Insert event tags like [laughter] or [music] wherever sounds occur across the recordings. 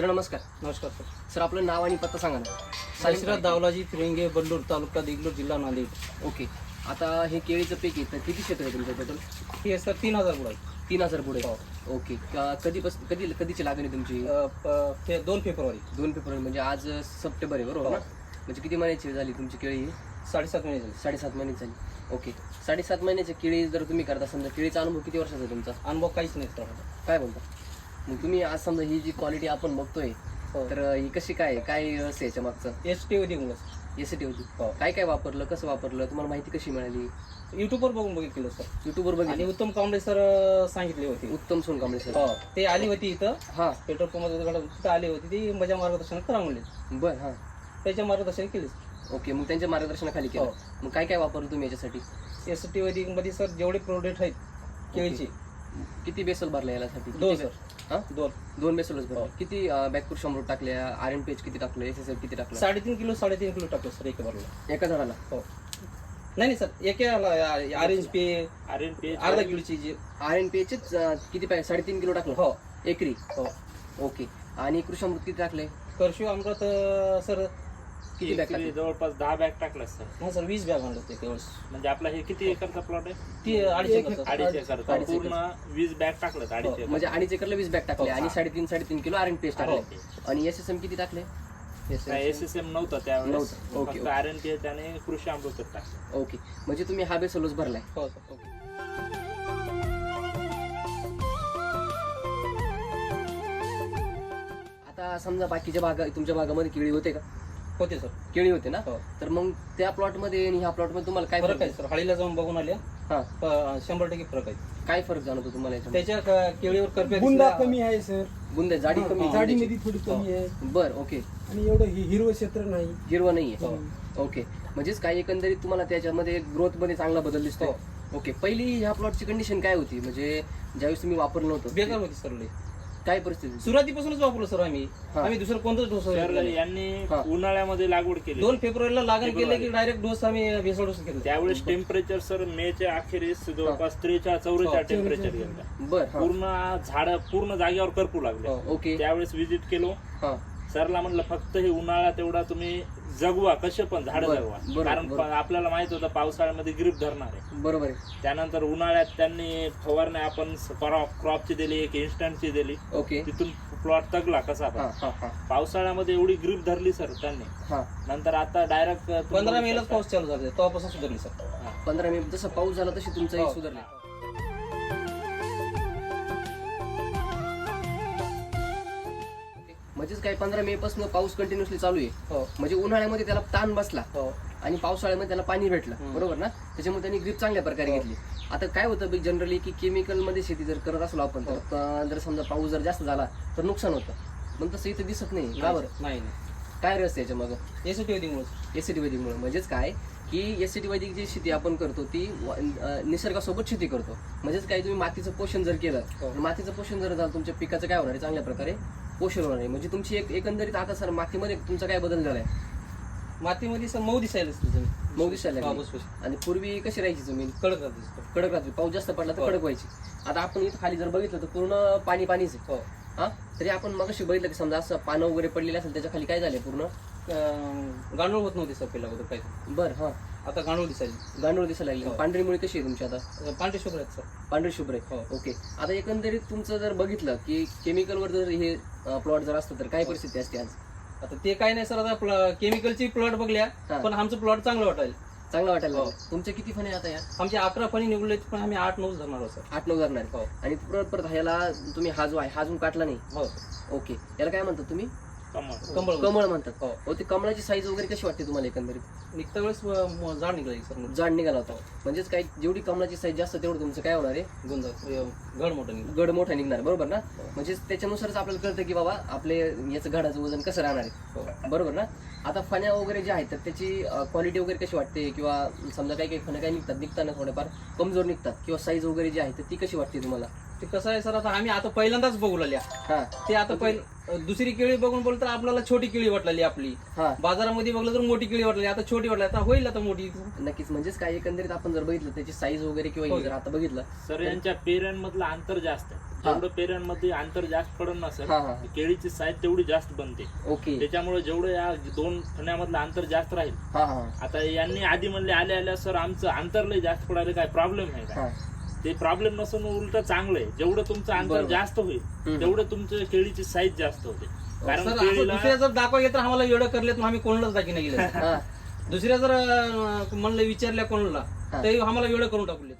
Sir नमस्कार. नमस्कार sir. Sir आपलं नाव आणि पत्ता सांगा ना. साईश्रात दावलाजी फिरंगे बल्लूर तालुका दिगलूर जिल्हा नांदेड. ओके. आता हे केळीचं पीक तर किती क्षेत्र आहे तुमचं टोटल हे सर तीन हजार आहे. तीन हजार पुढे हो. ओके. का- कधीपासून कधी कधीची लागण आहे तुमची? ते दोन फेब्रुवारी. दोन फेब्रुवारी म्हणजे आज सप्टेंबर आहे बरोबर हो. म्हणजे किती महिन्याची झाली तुमची केळी ही? साडेसात महिने झाले. साडेसात महिन्याची झाली. ओके. साडेसात महिन्याची केळी जर तुम्ही करता समजा केळीचा अनुभव किती वर्षाचा आहे तुमचा? अनुभव काहीच नाही सर. काय बोलता? मग तुम्ही आज समजा ही जी क्वालिटी आपण बघतोय हो. तर ही कशी काय आहे? काय असं याच्या मागचं? एस टी होती मुलं एस टी होती हो. काय काय वापरलं कसं वापरलं तुम्हाला माहिती कशी मिळाली? युट्यूबवर बघून बघितलं सर. युट्यूबवर आणि बघितली. उत्तम कांबळे सर सांगितले होते. उत्तम सोनकांबळे सर. हो. ते आली होती इथं. हा. पेट्रोल पंप तिथं आली होती. ती माझ्या मार्गदर्शन करा म्हणले बर हा. त्याच्या मार्गदर्शन केले ओके मग त्यांच्या मार्गदर्शनाखाली केलं. हो. मग काय काय वापरलं तुम्ही याच्यासाठी? एस टी मध्ये सर जेवढे प्रोडक्ट आहेत केळीचे किती बेसल भरला यासाठी दोन सर. हा? दोन. दोन बेसलच भरले. हो. किती बॅकपूर शंभर टाकल्या? आर एन पेज किती टाकलं? एस एस किती टाकलं? साडेतीन किलो साडेतीन किलो टाकलं सर एका भरला एका झाडाला? हो. नाही नाही सर एका ऑरेंज पे अर्धा किलोची जी आर एन पेजच किती पाहिजे साडेतीन किलो टाकलं? हो. एकरी? हो. ओके. आणि कृषामृत किती टाकले? करशिव अमृत सर किती बॅग टाकले जवळपास दहा बॅग टाकला सर नाही सर वीस बॅग आणलं होते केवळ म्हणजे आपला हे किती एकरचा प्लॉट आहे? ती अडीच एकरचं. अडीच एकरचा अडीच पूर्ण वीस बॅग टाकलं अडीच एकर. म्हणजे अडीच एकरला वीस बॅग टाकले हो. आणि साडेतीन साडेतीन किलो आर एन पेज टाकले. हो. आणि एस एस एम किती टाकले? yes. एस एस एम नव्हतं त्यावेळेस. नव्हतं. ओके, फक्त ओके. आर एन पी त्याने कृषी अमृत टाकलं. ओके. म्हणजे तुम्ही हा बेसलच भरलाय. हो सर ओके आता समजा बाकीच्या भागा तुमच्या भागामध्ये केळी होते का? होते सर केळी होते ना? हो. तर मग त्या प्लॉटमध्ये आणि ह्या प्लॉटमध्ये तुम्हाला काय फरक फरक आहे सर हळीला जाऊन बघून आल्या हा. प- शंभर टक्के फरक आहे. काय फरक जाणवतो तुम्हाला याच्यामध्ये? त्याच्या क- केळीवर करपे बुंदा कमी आहे सर बुंदे जाडी कमी आहे. जाडीमध्ये त्याची. थोडी कमी आहे. बर ओके. आणि एवढं हि- हिरवं क्षेत्र नाही. हिरवं नाहीये हो. ओके. म्हणजेच काही एकंदरीत तुम्हाला त्याच्यामध्ये ग्रोथमध्ये चांगला बदल दिसतो हो. ओके. पहिली ह्या प्लॉटची कंडिशन काय होती? म्हणजे ज्यावेळेस तुम्ही वापरलं नव्हतं बेकार होती सर लई. काय परिस्थिती? सुरुवातीपासूनच वापरलो सर आम्ही हा. आम्ही दुसरं कोणतंच डोस तर नाही. यांनी हा. उन्हाळ्यामध्ये लागवड केली दोन फेब्रुवारीला लागण केले. की डायरेक्ट डोस आम्ही भेसळ डोस केला त्यावेळेस टेम्परेचर सर मेच्या अखेरीस जवळपास हो. चौवेचाळीस टेम्परेचर गेलं बर हा पूर्ण झाड पूर्ण जागेवर करपू लागले हो. ओके त्यावेळेस विजिट केलो हा सरला म्हणलं फक्त हे उन्हाळा तेवढा तुम्ही जगवा कसे पण झाड बरं, जगवा. बरोबर, कारण बरोबर. आपल्याला माहीत होतं पावसाळ्यामध्ये ग्रीप धरणार आहे. बरोबर आहे. त्यानंतर उन्हाळ्यात त्यांनी फवारण्या आपण क्रॉपची दिली एक इन्स्टंटची दिली. ओके. तिथून प्लॉट तगला कसा हा पण. हा हा पावसाळ्यामध्ये एवढी ग्रीप धरली सर त्यांनी. हा. नंतर आता डायरेक्ट पंधरा मेलाच पाऊस चालू झाला तेव्हापासून सुधारली सर. पंधरा मे जसं पाऊस झाला तशी तुमचं हो. सुधारले. म्हणजेच काय पंधरा मे पासून पाऊस कंटिन्युअसली चालू आहे. हो. म्हणजे उन्हाळ्यामध्ये त्याला ताण बसला. हो. आणि पावसाळ्यामध्ये त्याला पाणी भेटलं. बरोबर ना? त्याच्यामुळे त्यांनी ग्रीप चांगल्या प्रकारे हो. घेतली. आता काय होतं जनरली की केमिकलमध्ये शेती जर करत असलो आपण तर जर समजा पाऊस जर जास्त झाला तर नुकसान होतं. पण तसं इथं दिसत नाही. का बरं? नाही. नाही काय रस याच्या मग यासाठी होती मुळे. एसीटी वैदिकमुळे म्हणजेच काय? की एसीटी वैदिक जी शेती आपण करतो ती निसर्गासोबत शेती करतो. म्हणजेच काय तुम्ही मातीचं पोषण जर केलं हो. तर मातीचं पोषण जर झालं तुमच्या पिकाचं काय होणार आहे? चांगल्या प्रकारे पोषण होणार आहे. म्हणजे तुमची एक एकंदरीत आता सर मातीमध्ये तुमचा काय बदल झालाय? मातीमध्ये सर मऊ दिसायला मऊ दिसायला. आणि पूर्वी कशी राहायची जमीन? कडक राहते. कडक राहते पाऊस जास्त पडला तर हो. कडक व्हायची. आता आपण इथं खाली जर बघितलं तर पूर्ण पाणी पाणीच आहे. हो. हा? तरी आपण मग बघितलं की समजा असं पानं वगैरे पडलेले असेल त्याच्याखाली काय झालंय पूर्ण? गांडूळ होत नव्हती सर अगोदर काही. बर हा. आता गांडूळ दिसायली गांडूळ दिसायला लागली. हो. पांढरी मुळी कशी आहे तुमची आता? पांढरे शुभ्र आहेत सर. पांढरी शुभ्र आहे. हो. ओके. आता एकंदरीत तुमचं जर बघितलं की केमिकलवर जर हे प्लॉट जर असतं तर काय परिस्थिती असते आज? आता ते काय नाही सर. आता केमिकलची प्लॉट बघल्या हा. पण आमचं प्लॉट चांगलं वाटायला. चांगलं वाटायला हो. तुमचे किती फणे आता या? आमचे अकरा फणी निघले पण आम्ही आठ नऊ धरणार आहोत सर. आठ नऊ धरणार. हो. आणि परत परत ह्याला तुम्ही हा जो आहे हा अजून काटला नाही? हो. ओके. याला काय म्हणतात तुम्ही? कमळ. कमळ. कमळ म्हणतात हो. हो ते कमळाची साईज वगैरे कशी वाटते तुम्हाला एकंदरीत? निघता वेळेस म- झाड निघाली सर. जाड निघाला होता. म्हणजेच काय जेवढी कमळाची साईज जास्त तेवढं तुमचं काय होणार आहे? गुंज घड मोठं निघालं. गड मोठा निघणार बरोबर ना? म्हणजे त्याच्यानुसारच आपल्याला कळतं की बाबा आपले याचं घडाचं वजन कसं राहणार आहे. हो. बरोबर ना? आता फण्या वगैरे ज्या आहेत तर त्याची क्वालिटी वगैरे कशी वाटते? किंवा समजा काही काही फण्या काय निघतात निघताना थोडेफार कमजोर निघतात किंवा साईज वगैरे जी आहे तर ती कशी वाटते तुम्हाला? ते कसं आहे सर आता आम्ही आता पहिल्यांदाच बघू लागल्या. हा. ते आता पहिलं दुसरी केळी बघून बोलतो तर आपल्याला छोटी केळी वाटलेली आपली. हा. बाजारामध्ये बघलं तर मोठी केळी वाटली आता छोटी वाटली आता होईल आता मोठी? नक्कीच. म्हणजेच काय एकंदरीत आपण जर बघितलं त्याची साईज वगैरे किंवा हे. जर आता बघितलं सर यांच्या पेऱ्यांमधलं अंतर जास्त आहे. जेवढं पेऱ्यांमध्ये अंतर जास्त पडत ना सर हा, हा. केळीची साईज तेवढी जास्त बनते. ओके. त्याच्यामुळे जेवढं या दोन फण्यामधलं अंतर जास्त राहील. हा हा. आता यांनी आधी म्हणले आल्या आल्या सर आमचं अंतर लय जास्त पडायला काय प्रॉब्लेम आहे हा. का ते प्रॉब्लेम नसून उलट चांगलं आहे जेवढं तुमचं अंतर बरोबर. जास्त होईल. तेवढं तुमच्या केळीची साईज जास्त होते कारण सर असं केळीला दुसऱ्या जर दाखवा घेत तर आम्हाला एवढं करलेत मग आम्ही कोणालाच दाखी नाही [laughs] गेले हा दुसऱ्या जर अं, म्हणलं विचारल्या कोणाला हा. तरी आम्हाला वेळ करून टाकले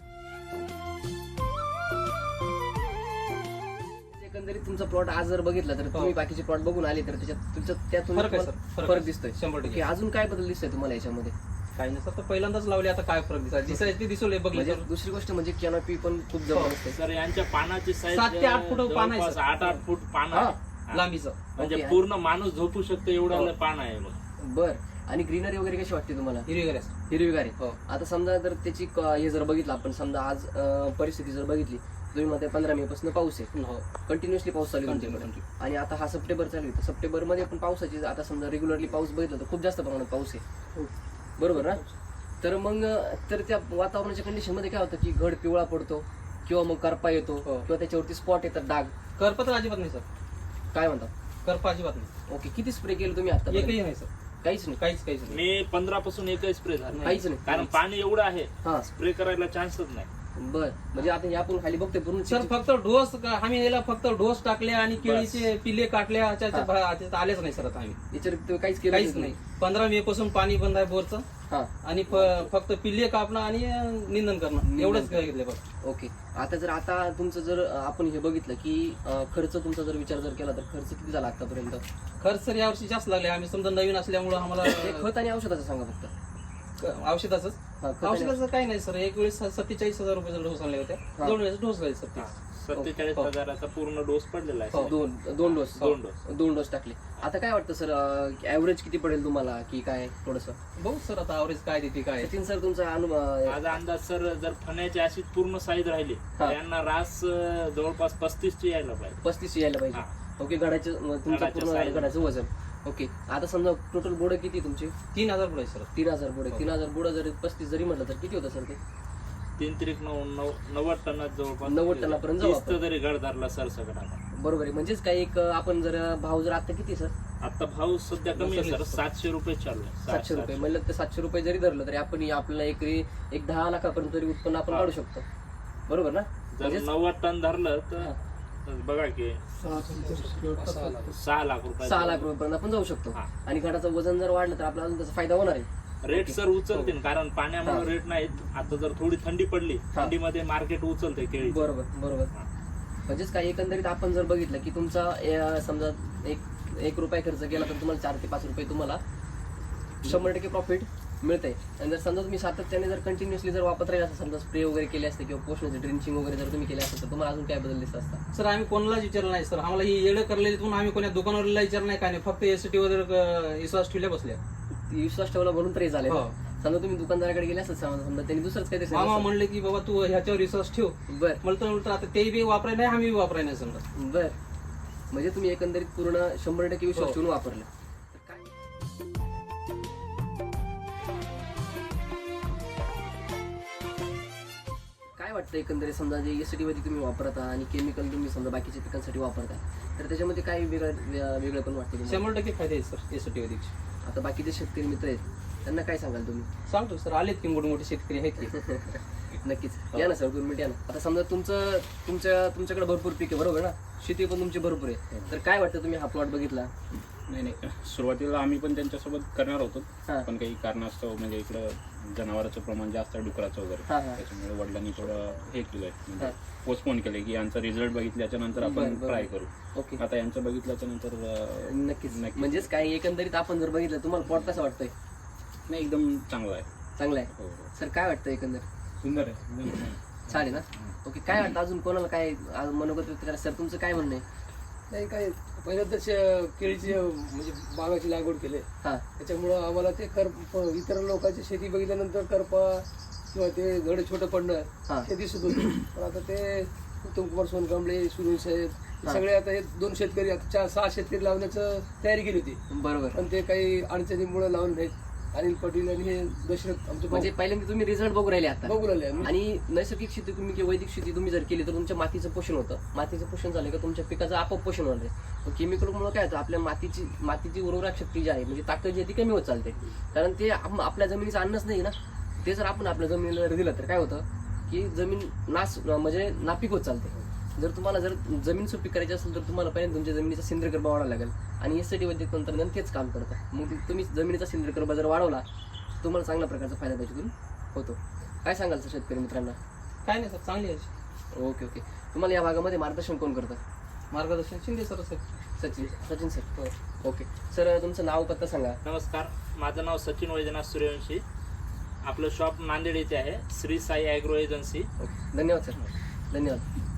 एकंदरीत तुमचा प्लॉट आज जर बघितला तर तुम्ही हो. बाकीचे प्लॉट बघून आले तर त्याच्यात तुमच्या त्यातून फरक आहे, तुम्हाला सर. फरक फरक आहे. दिसतोय शंभर ओके टक्के अजून काय बदल दिसतोय तुम्हाला याच्यामध्ये काही नाही. सर तर पहिल्यांदाच लावले आता काय फरक दिसायला? ते दिसवले बघले म्हणजे तर. दुसरी गोष्ट म्हणजे कॅनॉपी पण खूप जबरदस्त आहे सर यांच्या पानाची साईज सात ते आठ फूट पान आहे, सर. आठ आठ फूट पान हा. आहे लांबीचं. म्हणजे. पूर्ण माणूस झोपू शकतो हो. एवढं पान आहे मग बर. आणि ग्रीनरी वगैरे कशी वाटते तुम्हाला? हिरवी वगैरे हिरवीगार. आहे हो. आता समजा जर त्याची क- हे जर बघितलं आपण समजा आज अं, परिस्थिती जर बघितली तुम्ही मध्ये पंधरा मे पासून पाऊस आहे. हो. कंटिन्युअसली पाऊस चालू आहे Continue, तुमच्याकडे. आणि आता हा सप्टेंबर चालू आहे. तर सप्टेंबरमध्ये पण पावसाची आता समजा रेग्युलरली पाऊस बघितला तर खूप जास्त प्रमाणात पाऊस आहे. बरोबर ना? तर मग तर त्या वातावरणाच्या कंडिशनमध्ये काय होतं की घड पिवळा पडतो किंवा मग करपा येतो हो. किंवा त्याच्यावरती स्पॉट येतात डाग. करपा तर अजिबात नाही सर. काय म्हणतात करपा अजिबात नाही. ओके किती स्प्रे केलं तुम्ही आता एकही नाही सर. काहीच नाही. काहीच काहीच नाही. मी पंधरा पासून एकही स्प्रे झाला काहीच नाही. कारण पाणी एवढं आहे हा. स्प्रे करायला चान्सच नाही. बर. म्हणजे आता आपण खाली बघतोय पूर्ण सर फक्त डोस आम्ही याला फक्त डोस टाकले आणि केळीचे पिले काटल्या आलेच नाही सर आता आम्ही. याच्या काहीच केलं काहीच नाही. पंधरा मे पासून पाणी बंद आहे बोरचं. हा. आणि फक्त पिल्ले कापणं आणि निंदन करणं. एवढंच. घेतले फक्त ओके. आता जर आता तुमचं जर आपण हे बघितलं की खर्च तुमचा जर विचार जर केला तर खर्च किती झाला आतापर्यंत? खर्च सर यावर्षी जास्त लागले. आम्ही समजा नवीन असल्यामुळं हे आम्हाला खत आणि औषधाचं सांगा फक्त. औषधाच खत आणि- औषधाचं काही नाही सर. एक वेळेस सत्तेचाळीस हजार रुपये डोस आणले होते. हा. दोन वेळेस डोस झाले सर. सत्तेचाळीस हो. हजाराचा पूर्ण डोस पडलेला आहे हो. दोन दोन डोस. दोन डोस. दोन डोस टाकले. आता काय वाटतं सर ऍव्हरेज किती पडेल तुम्हाला की काय थोडस? बघू सर आता आवरेज काय देते काय? सचिन सर तुमचा अनुभव माझा अंदाज सर जर फण्याची अशी पूर्ण साईज राहिली हा. तर यांना रास जवळपास पस्तीस ची यायला पाहिजे. पस्तीस यायला पाहिजे. ओके गडाचं तुमचं पूर्ण. गडाचं वजन. ओके. आता समजा टोटल बोर्ड किती तुमचे? तीन हजार पुढे सर. तीन हजार बोर्ड हो. तीन हजार बोर्ड जरी पस्तीस जरी म्हटलं तर किती होतं सर ते? तीन त्रिक नऊ नऊ नव्वद टनात जवळपास नव्वद टनापर्यंत जाऊ तीस आपण. तर जरी गड धरला सर सगळा बरोबर आहे. म्हणजेच काय एक आपण जर भाव जर आता किती सर? आता भाव सध्या कमी आहे सर. सातशे रुपये चालू आहे. सात- सातशे रुपये. म्हणलं तर सातशे रुपये जरी धरलं तरी आपण हे आपल्याला एकरी एक दहा लाखापर्यंत तरी उत्पन्न आपण हा. काढू शकतो. बरोबर ना? जर म्हणजेच नव्वद टन धरलं तर बघा की सहा लाख रुपये. सहा लाख रुपयापर्यंत आपण जाऊ शकतो. हा. आणि घडाचं वजन जर वाढलं तर आपल्याला त्याचा फायदा होणार आहे. रेट सर उचलतील कारण. पाण्यामुळे रेट नाहीत. आता जर थोडी थंडी पडली. थंडीमध्ये मार्केट उचलते केळी बरोबर बरोबर. म्हणजेच काय एकंदरीत आपण जर बघितलं की तुमचा अं, समजा एक एक रुपये खर्च केला तर तुम्हाला चार ते पाच रुपये तुम्हाला. शंभर टक्के प्रॉफिट मिळतंय. आणि जर समजा तुम्ही सातत्याने जर कंटिन्युअसली जर वापरत राहिले असं समजा स्प्रे वगैरे केले असते किंवा पोषणाचे ड्रिंचिंग वगैरे जर तुम्ही केले असते तर तुम्हाला अजून काय बदल दिसत असता? सर आम्ही कोणालाच विचारलं नाही सर. आम्हाला ही येडं करलेली म्हणून आम्ही कोणा दुकानावरला विचार नाही काय नाही फक्त एसटी वगैरे विश्वास ठेवल्या बसल्या. विश्वास ठेवला म्हणून तरी झाले. हो. समजा तुम्ही दुकानदाराकडे गेले असत समजा समजा त्यांनी दुसरंच काहीतरी मामा सांगितलं म्हणले की बाबा तू ह्याच्यावर विश्वास ठेव. बर. मला तर उलट आता ते बी वापराय नाही आम्ही बी वापराय नाही समजा. बर. म्हणजे तुम्ही एकंदरीत पूर्ण शंभर टक्के विश्वास हो. ठेवून वापरलं. वाटतं एकंदरीत समजा जे एसटी मध्ये तुम्ही वापरता आणि केमिकल तुम्ही समजा बाकीच्या पिकांसाठी वापरता तर त्याच्यामध्ये काय वेगळं वेगळं पण वाटतं तुम्हाला? शंभर टक्के फायदे आहेत सर एसटी वधिक आता बाकीचे शेतकरी मित्र आहेत त्यांना काय सांगाल तुम्ही? सांगतो सर आलेत की मोठे मोठे शेतकरी आहेत की. [laughs] नक्कीच. या ना सर दोन मिनिट या ना. आता समजा तुमचं तुमच्या तुमच्याकडे भरपूर पीक आहे बरोबर ना? शेती पण तुमची भरपूर आहे. तर काय वाटतं तुम्ही हा प्लॉट बघितला? नाही नाही. सुरुवातीला आम्ही पण त्यांच्यासोबत करणार होतो. हा. पण काही कारणास्तव म्हणजे इकडं जनावरांचं प्रमाण जास्त आहे डुकराचं वगैरे. हा, हा. त्याच्यामुळे वडिलांनी थोडं हे केलंय. हा. म्हणजे पोस्टपोन केलंय की यांचा रिझल्ट बघितल्याच्या नंतर आपण बरं. ट्राय करू. ओके. आता यांचं बघितल्याच्या नंतर अं, नक्कीच. नक्कीच. म्हणजेच काय एकंदरीत आपण जर बघितलं तुम्हाला प्लॉट कसं वाटतंय? नाही एकदम चांगलं आहे. चांगलं आहे? हो हो. सर काय वाटतं एकंदर सुंदर आहे. छान. आहे ना? ओके काय वाटतं अजून कोणाला काय आज मनोगत व्यक्त करा? सर तुमचं काय म्हणणं आहे? नाही काय पहिल्यांदा शे- केळीची म्हणजे बागाची लागवड केली. हा. त्याच्यामुळं आम्हाला ते कर प- इतर लोकांची शेती बघितल्यानंतर करपा किंवा ते घड छोटं पडणं हा. दिसत होतं. पण आता ते उत्तम कुमार सोनकांबळे सुनील साहेब. सगळे आता हे दोन शेतकरी आता चार सहा शेतकरी लावण्याचं तयारी केली होती. बरोबर. पण ते काही अडचणीमुळे लावून नाहीत. अनिल पाटील आणि हे दशरथ आमचे भाऊ. म्हणजे पहिल्यांदा तुम्ही रिझल्ट बघू राहिले आता. बघू लागले आम्ही. आणि नैसर्गिक शेती तुम्ही किंवा वैदिक शेती तुम्ही जर केली तर तुमच्या मातीचं पोषण होतं. मातीचं पोषण झालं का तुमच्या पिकाचं आपोआप पोषण होणार आहे. केमिकलमुळे काय होतं? आपल्या मातीची मातीची उर्वरक शक्ती जी आहे म्हणजे ताकद जी आहे ती कमी होत चालते. कारण ते आपल्या जमिनीचं अन्नच नाही ना. ते जर आपण आपल्या जमिनीला जर दिलं तर काय होतं? की जमीन नाश म्हणजे नापीक होत चालते. जर तुम्हाला जर जमीन सुपीक करायची असेल तर तुम्हाला पहिल्यांदा तुमच्या जमिनीचा सेंद्रिय कर्ब वाढवावा लागेल. आणि यासाठी वैद्यक तंत्रज्ञान तेच काम करतं. मग ते- तुम्ही जमिनीचा सेंद्रिय कर्ब जर वाढवला तुम्हाला चांगल्या प्रकारचा फायदा त्याच्यातून होतो. काय सांगाल सर शेतकरी मित्रांना? काय नाही सर चांगली आहे. Okay okay. तुम्हाला या भागामध्ये मार्गदर्शन कोण करतं? मार्गदर्शन Shinde sir sir Sachin Sachin sir. Okay. Sir तुमचं नाव पत्ता सांगा. नमस्कार. माझं नाव सचिन वैजनाथ सूर्यवंशी. आपलं शॉप नांदेड येथे आहे. Shri Sai agro agency. Okay. धन्यवाद सर. धन्यवाद.